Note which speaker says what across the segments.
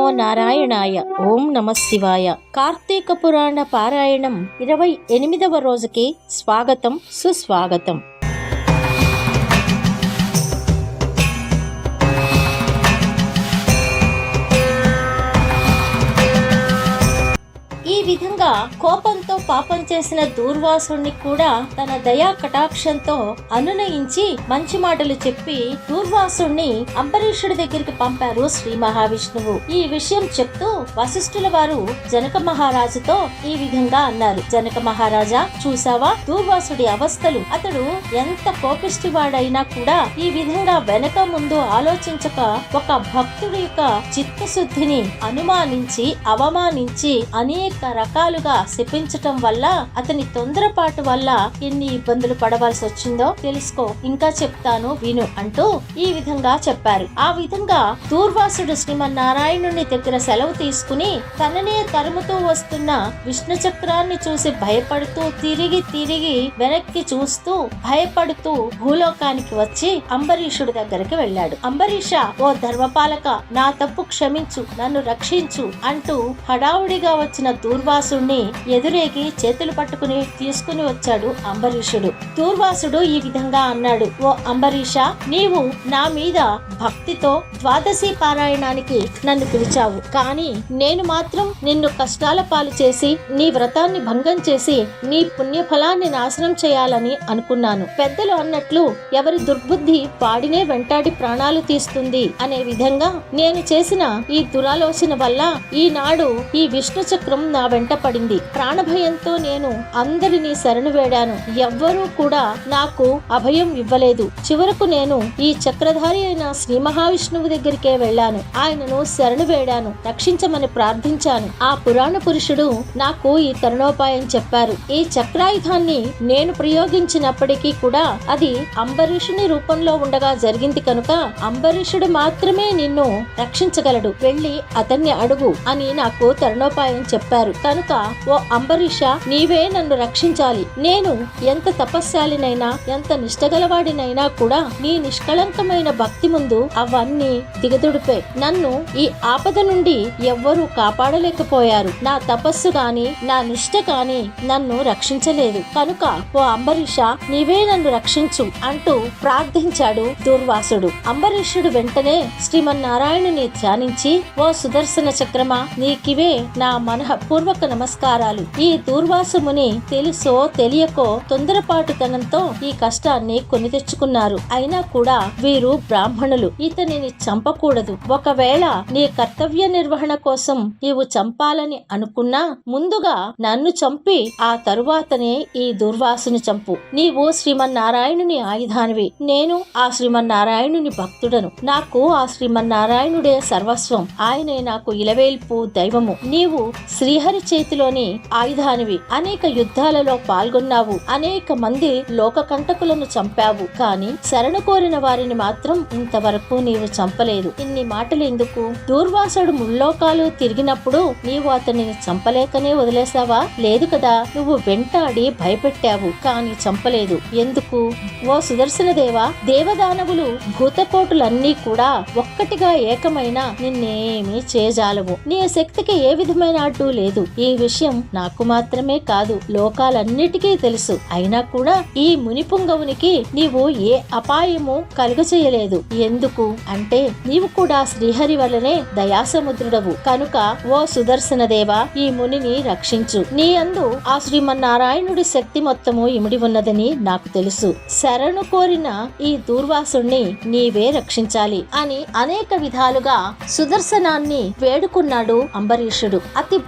Speaker 1: నమో నారాయణాయ. ఓం నమ శివాయ. కార్తీక పురాణ పారాయణం ఇరవై ఎనిమిదవ రోజుకి స్వాగతం సుస్వాగతం. విధంగా కోపంతో పాపం చేసిన దూర్వాసుని కూడా తన దయా కటాక్షంతో అనునయించి మంచి మాటలు చెప్పి దూర్వాసుణ్ణి అంబరీషుడి దగ్గరికి పంపారు శ్రీ మహావిష్ణువు. ఈ విషయం చెప్తూ వశిష్ఠుల వారు జనక మహారాజుతో ఈ విధంగా అన్నారు. జనక మహారాజా చూసావా దూర్వాసుడి అవస్థలు. అతడు ఎంత కోపిష్టివాడైనా కూడా ఈ విధంగా వెనక ముందు ఆలోచించక ఒక భక్తుడి యొక్క చిత్తశుద్ధిని అనుమానించి అవమానించి అనేక రకాలుగా శపించటం వల్ల అతని తొందరపాటు వల్ల ఎన్ని ఇబ్బందులు పడవలసి వచ్చిందో తెలుసుకో. ఇంకా చెప్తాను విను అంటూ ఈ విధంగా చెప్పారు. ఆ విధంగా దూర్వాసుడు శ్రీమన్నారాయణుని దగ్గర సెలవు తీసుకుని తననే తరుముతూ వస్తున్న విష్ణు చక్రాన్ని చూసి భయపడుతూ తిరిగి తిరిగి వెనక్కి చూస్తూ భయపడుతూ భూలోకానికి వచ్చి అంబరీషుడి దగ్గరికి వెళ్ళాడు. అంబరీష ఓ ధర్మపాలక నా తప్పు క్షమించు నన్ను రక్షించు అంటూ హడావుడిగా వచ్చిన దూర్వాసుణ్ణి ఎదురేగి చేతులు పట్టుకుని తీసుకుని వచ్చాడు అంబరీషుడు. దూర్వాసుడు ఈ విధంగా అన్నాడు ఓ అంబరీష నీవు నా మీద భక్తితో ద్వాదశి పారాయణానికి నన్ను పిలిచావు. కానీ నేను మాత్రం నిన్ను కష్టాల పాలు చేసి నీ వ్రతాన్ని భంగం చేసి నీ పుణ్యఫలాన్ని నాశనం చేయాలని అనుకున్నాను. పెద్దలు అన్నట్లు ఎవరి దుర్బుద్ధి వాడినే వెంటాడి ప్రాణాలు తీస్తుంది అనే విధంగా నేను చేసిన ఈ దురాలోచన వల్ల ఈనాడు ఈ విష్ణు చక్రం నా వెంట పడింది. ప్రాణభయంతో నేను అందరినీ శరణు వేడాను. ఎవ్వరూ కూడా నాకు అభయం ఇవ్వలేదు. చివరకు నేను ఈ చక్రధారి అయిన శ్రీ మహావిష్ణువు దగ్గరికే వెళ్ళాను. ఆయనను శరణు వేడాను. రక్షించమని ప్రార్థించాను. ఆ పురాణ పురుషుడు నాకు ఈ తరుణోపాయం చెప్పారు. ఈ చక్రాయుధాన్ని నేను ప్రయోగించినప్పటికీ కూడా అది అంబరీషుని రూపంలో ఉండగా జరిగింది కనుక అంబరీషుడు మాత్రమే నిన్ను రక్షించగలడు. వెళ్ళి అతన్ని అడుగు అని నాకు తరుణోపాయం చెప్పారు. కనుక ఓ అంబరీష నీవే నన్ను రక్షించాలి. నేను ఎంత తపస్శాలినైనా ఎంత నిష్టగలవాడినైనా కూడా నీ నిష్కళంకమైన భక్తి ముందు అవన్నీ దిగదుడిపే. నన్ను ఈ ఆపద నుండి ఎవ్వరూ కాపాడలేకపోయారు. నా తపస్సు గాని నా నిష్ట గాని నన్ను రక్షించలేదు. కనుక ఓ అంబరీష నీవే నన్ను రక్షించు అంటూ ప్రార్థించాడు దూర్వాసుడు. అంబరీషుడు వెంటనే శ్రీమన్నారాయణుని ధ్యానించి ఓ సుదర్శన చక్రమా నీకివే నా పూర్వక నమస్కారాలు. ఈ దూర్వాసముని తెలుసో తెలియకో తొందరపాటుతనంతో ఈ కష్టాన్ని కొని తెచ్చుకున్నారు. అయినా కూడా వీరు బ్రాహ్మణులు. ఇతనిని చంపకూడదు. ఒకవేళ నీ కర్తవ్య నిర్వహణ కోసం నీవు చంపాలని అనుకున్నా ముందుగా నన్ను చంపి ఆ తరువాతనే ఈ దుర్వాసుని చంపు. నీవు శ్రీమన్నారాయణుని ఆయుధానివి. నేను ఆ శ్రీమన్నారాయణుని భక్తుడను. నాకు ఆ శ్రీమన్నారాయణుడే సర్వస్వం. ఆయనే నాకు ఇలవేల్పు దైవము. నీవు శ్రీహరి చేతిలోని ఆయుధానివి అనేక యుద్ధాలలో పాల్గొన్నావు. అనేక మంది లోక కంటకులను చంపావు. కాని శరణు కోరిన వారిని మాత్రం ఇంతవరకు నీవు చంపలేదు. ఇన్ని మాటలు ఎందుకు? దూర్వాసుడు ముల్లోకాలు తిరిగినప్పుడు నీవు అతనిని చంపలేకనే వదిలేసావా లేదు కదా. నువ్వు వెంటాడి భయపెట్టావు. కాని చంపలేదు. ఎందుకు? ఓ సుదర్శన దేవా దేవదానవులు భూతకోటులన్నీ కూడా ఒక్కటిగా ఏకమైన నిన్నేమీ చేజాలవు నీ శక్తికి ఏ విధమైన అడ్డు లేదు. ఈ విషయం నాకు మాత్రమే కాదు లోకాలన్నిటికీ తెలుసు. అయినా కూడా ఈ మునిపుంగవునికి నీవు ఏ అపాయము కలుగచేయలేదు ఎందుకు? అంటే నీవు కూడా శ్రీహరి వలనే దయాసముద్రుడవు. కనుక ఓ సుదర్శన దేవా ఈ మునిని రక్షించు. నీ అందు ఆ శ్రీమన్నారాయణుడి శక్తి మొత్తము ఇమిడి ఉన్నదని నాకు తెలుసు. శరణు కోరిన ఈ దూర్వాసుణ్ణి నీవే రక్షించాలి అని అనేక విధాలుగా సుదర్శనాన్ని వేడుకున్నాడు అంబరీషుడు. అతి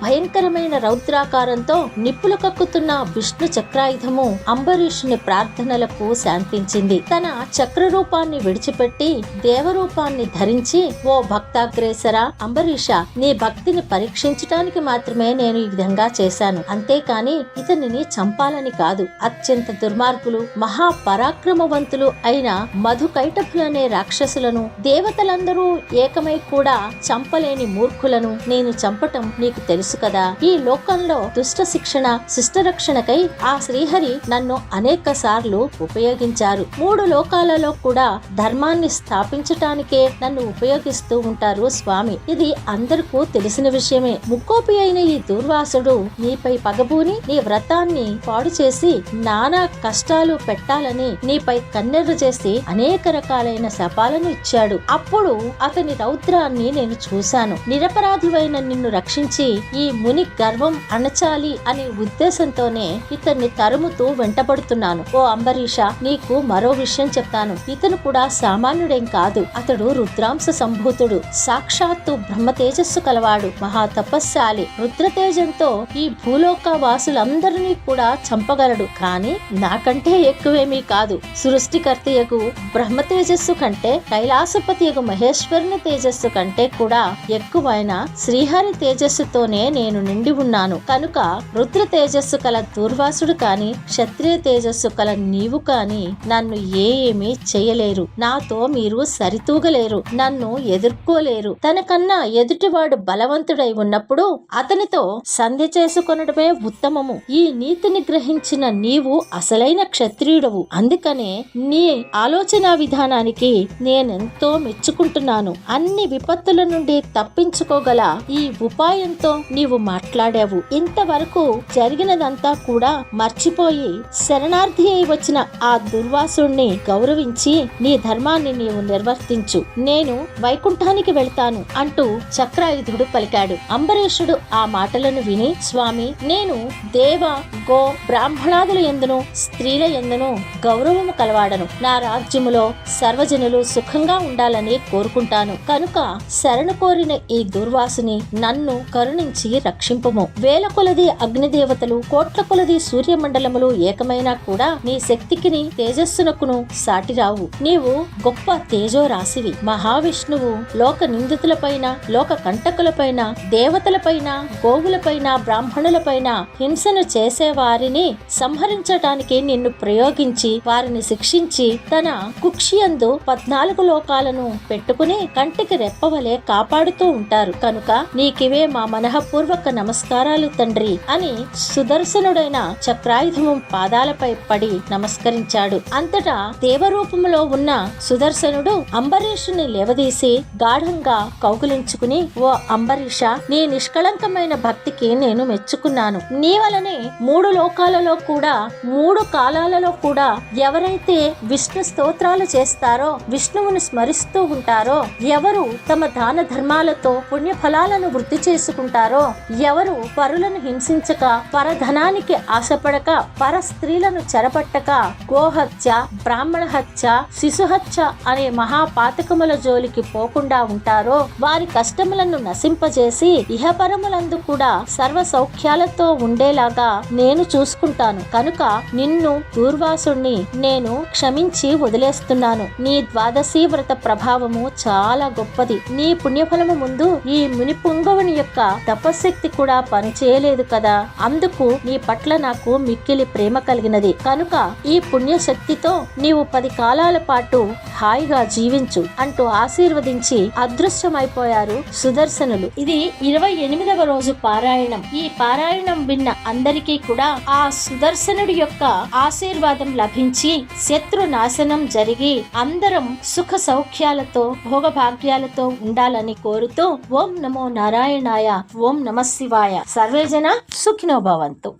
Speaker 1: భయంకరమైన రౌద్రాకారంతో నిప్పులు కక్కుతున్న విష్ణు చక్రాయుధము అంబరీషుని ప్రార్థనలకు శాంతించింది. తన చక్ర రూపాన్ని విడిచిపెట్టి దేవరూపాన్ని ధరించి ఓ భక్తాగ్రేసర అంబరీష నీ భక్తిని పరీక్షించటానికి మాత్రమే నేను ఈ విధంగా చేశాను. అంతేకాని ఇతనిని చంపాలని కాదు. అత్యంత దుర్మార్గులు మహా పరాక్రమవంతులు అయిన మధుకైటభులు అనే రాక్షసులను దేవతలందరూ ఏకమై కూడా చంపలేని మూర్ఖులను నేను చంపటం నీకు తెలుసు కదా. ఈ లోకంలో దుష్ట శిక్షణ శిష్టరక్షణకై ఆ శ్రీహరి నన్ను అనేక సార్లు ఉపయోగించారు. మూడు లోకాలలో కూడా ధర్మాన్ని స్థాపించటానికే నన్ను ఉపయోగిస్తూ ఉంటారు స్వామి. ఇది అందరికీ తెలిసిన విషయమే. ముక్కోపి అయిన ఈ దుర్వాసుడు నీపై పగబూని నీ వ్రతాన్ని పాడు చేసి నానా కష్టాలు పెట్టాలని నీపై కన్నెర్ర చేసి అనేక రకాలైన శపాలను ఇచ్చాడు. అప్పుడు అతని రౌద్రాన్ని నేను చూశాను. నిరపరాధువైన నిన్ను రక్షించి ఈ ముని గర్వం అణచాలి అనే ఉద్దేశంతోనే ఇతన్ని తరుముతూ వెంటబడుతున్నాను. ఓ అంబరీష నీకు మరో విషయం చెప్తాను. ఇతను కూడా సామాన్యుడేం కాదు. అతడు రుద్రాంశ సంభూతుడు. సాక్షాత్తు బ్రహ్మ తేజస్సు కలవాడు. మహా తపస్శాలి. రుద్రతేజంతో ఈ భూలోక వాసులందరినీ కూడా చంపగలడు. కానీ నాకంటే ఎక్కువేమీ కాదు. సృష్టికర్తయగు బ్రహ్మ తేజస్సు కంటే కైలాసపతి యగు మహేశ్వరుని తేజస్సు కంటే కూడా ఎక్కువైన శ్రీహరి తేజస్సుతోనే నేను నిండి ఉన్నాను. కనుక రుద్ర తేజస్సు కల దూర్వాసుడు కాని క్షత్రియ తేజస్సు కల నీవు కాని నన్ను ఏమీ చేయలేరు. నాతో మీరు సరితూగలేరు. నన్ను ఎదుర్కోలేరు. తనకన్నా ఎదుటివాడు బలవంతుడై ఉన్నప్పుడు అతనితో సంధి చేసుకొనడమే ఉత్తమము. ఈ నీతిని గ్రహించిన నీవు అసలైన క్షత్రియుడవు. అందుకనే నీ ఆలోచన విధానానికి నేనెంతో మెచ్చుకుంటున్నాను. అన్ని విపత్తుల నుండి తప్పించుకోగల ఈ ఉపాయంతో నీవు మాట్లాడావు. ఇంతవరకు జరిగినదంతా కూడా మర్చిపోయి శరణార్థి అయి వచ్చిన ఆ దుర్వాసుణ్ణి గౌరవించి నీ ధర్మాన్ని నీవు నిర్వర్తించు. నేను వైకుంఠానికి వెళ్తాను అంటూ చక్రాయుధుడు పలికాడు. అంబరీషుడు ఆ మాటలను విని స్వామి నేను దేవ గో బ్రాహ్మణాదుల ఎందును స్త్రీల ఎందును గౌరవము కలవాడను. నా రాజ్యములో సర్వజనులు సుఖంగా ఉండాలని కోరుకుంటాను. కనుక శరణు కోరిన ఈ దుర్వాసుని నన్ను కరుణించి రక్షింపము వేల కొలది అగ్నిదేవతలు కోట్ల కొలది సూర్యమండలములు ఏకమైనా కూడా నీ శక్తికిని తేజస్సునకును సాటిరావు. నీవు గొప్ప తేజో రాశివి మహావిష్ణువు లోక నిందితులపైన లోక కంటకులపైన దేవతలపైన గోవులపైన బ్రాహ్మణులపైన హింసను చేసేవారిని సంహరించటానికి నిన్ను ప్రయోగించి వారిని శిక్షించి తన కుక్షియందు పద్నాలుగు లోకాలను పెట్టుకుని కంటికి రెప్పవలే కాపాడుతూ ఉంటారు. కనుక నీకివే మా మనఃపూర్వక నమస్కారాలు తండ్రి అని సుదర్శనుడైన చక్రాయుధము పాదాలపై పడి నమస్కరించాడు. అంతటా దేవరూపములో ఉన్న సుదర్శనుడు అంబరీషుని లేవదీసి గాఢంగా కౌగులించుకుని ఓ అంబరీష నీ నిష్కళంకమైన భక్తికి నేను మెచ్చుకున్నాను. నీ వలనే మూడు లోకాలలో కూడా మూడు కాలాలలో కూడా ఎవరైతే విష్ణు స్తోత్రాలు చేస్తారో విష్ణువును స్మరిస్తూ ఉంటారో ఎవరు తమ దాన ధర్మాలతో పుణ్యఫలాలను వృద్ధి చేసుకుంటారో ఎవరు పరులను హింసించక పరధనానికి ఆశపడక పర స్త్రీలను చెరపట్టక గోహత్య బ్రాహ్మణ హత్య శిశుహత్య అనే మహాపాతకముల జోలికి పోకుండా ఉంటారో వారి కష్టములను నశింపజేసి ఇహపరములందు కూడా సర్వ సౌఖ్యాలతో ఉండేలాగా నేను చూసుకుంటాను. కనుక నిన్ను దూర్వాసుణ్ణి నేను క్షమించి వదిలేస్తున్నాను. నీ ద్వాదశీ వ్రత ప్రభావము చాలా గొప్పది. నీ పుణ్యఫలము ముందు ఈ మునిపుంగవుని యొక్క తపశక్తి కూడా పనిచేయలేదు కదా? అందుకు నీ పట్ల నాకు మిక్కిలి ప్రేమ కలిగినది. కనుక ఈ పుణ్యశక్తితో నీవు పది కాలాల పాటు హాయిగా జీవించు అంటూ ఆశీర్వదించి అదృశ్యమైపోయారు సుదర్శనులు. ఇది ఇరవై ఎనిమిదవ రోజు పారాయణం. ఈ పారాయణం విన్న అందరికీ కూడా ఆ సుదర్శనుడి యొక్క ఆశీర్వాదం లభించి శత్రు నాశనం జరిగి అందరం సుఖ సౌఖ్యాలతో భోగభాగ్యాలతో ఉండాలని కోరుతూ ఓం నమో నారాయణాయ ఓం నమ శివాయ సర్వేజన సుఖినో భవంతు.